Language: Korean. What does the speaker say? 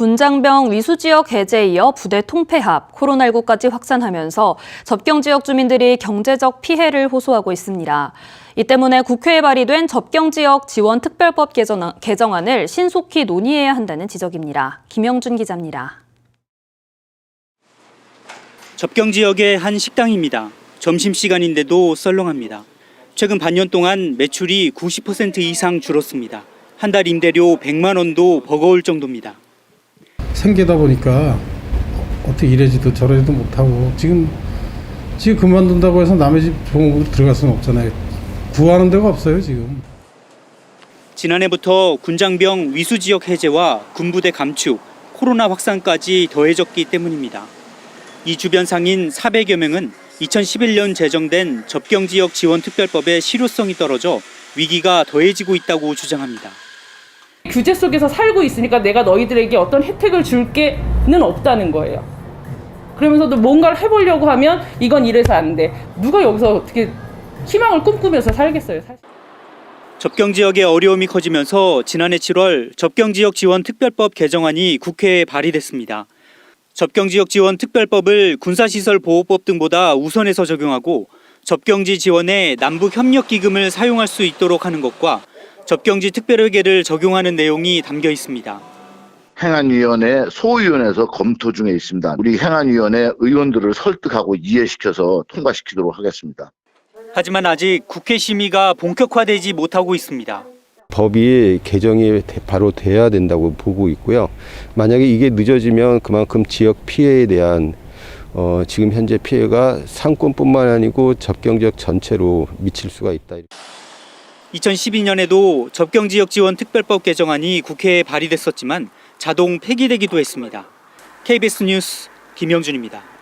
군장병 위수 지역 해제에 이어 부대 통폐합, 코로나19까지 확산하면서 접경 지역 주민들이 경제적 피해를 호소하고 있습니다. 이 때문에 국회에 발의된 접경 지역 지원 특별법 개정- 개정안을 신속히 논의해야 한다는 지적입니다. 김영준 기자입니다. 접경 지역의 한 식당입니다. 점심시간인데도 썰렁합니다. 최근 반년 동안 매출이 90% 이상 줄었습니다. 한 달 임대료 100만 원도 버거울 정도입니다. 생계다 보니까 어떻게 이래지도 저래지도 못하고 지금 지금 그만둔다고 해서 남의 집 종업으로 들어갈 수는 없잖아요. 구하는 데가 없어요 지금. 지난해부터 군장병 위수 지역 해제와 군부대 감축, 코로나 확산까지 더해졌기 때문입니다. 이 주변 상인 400여 명은 2011년 제정된 접경 지역 지원 특별법의 실효성이 떨어져 위기가 더해지고 있다고 주장합니다. 규제 속에서 살고 있으니까 내가 너희들에게 어떤 혜택을 줄 게는 없다는 거예요. 그러면서도 뭔가를 해보려고 하면 이건 이래서 안 돼. 누가 여기서 어떻게 희망을 꿈꾸면서 살겠어요, 사실. 접경 지역의 어려움이 커지면서 지난해 7월 접경 지역 지원 특별법 개정안이 국회에 발의됐습니다. 접경 지역 지원 특별법을 군사시설 보호법 등보다 우선해서 적용하고 접경지 지원에 남북 협력 기금을 사용할 수 있도록 하는 것과 접경지 특별회계를 적용하는 내용이 담겨 있습니다. 행안위원회 소위원회에서 검토 중에 있습니다. 우리 행안위원회 의원들을 설득하고 이해시켜서 통과시키도록 하겠습니다. 하지만 아직 국회 심의가 본격화되지 못하고 있습니다. 법이 개정이 돼- 바로 돼야 된다고 보고 있고요. 만약에 이게 늦어지면 그만큼 지역 피해에 대한 어, 지금 현재 피해가 상권뿐만 아니고 접경 지역 전체로 미칠 수가 있다. 2012년에도 접경 지역 지원 특별법 개정안이 국회에 발의됐었지만 자동 폐기되기도 했습니다. KBS 뉴스 김영준입니다.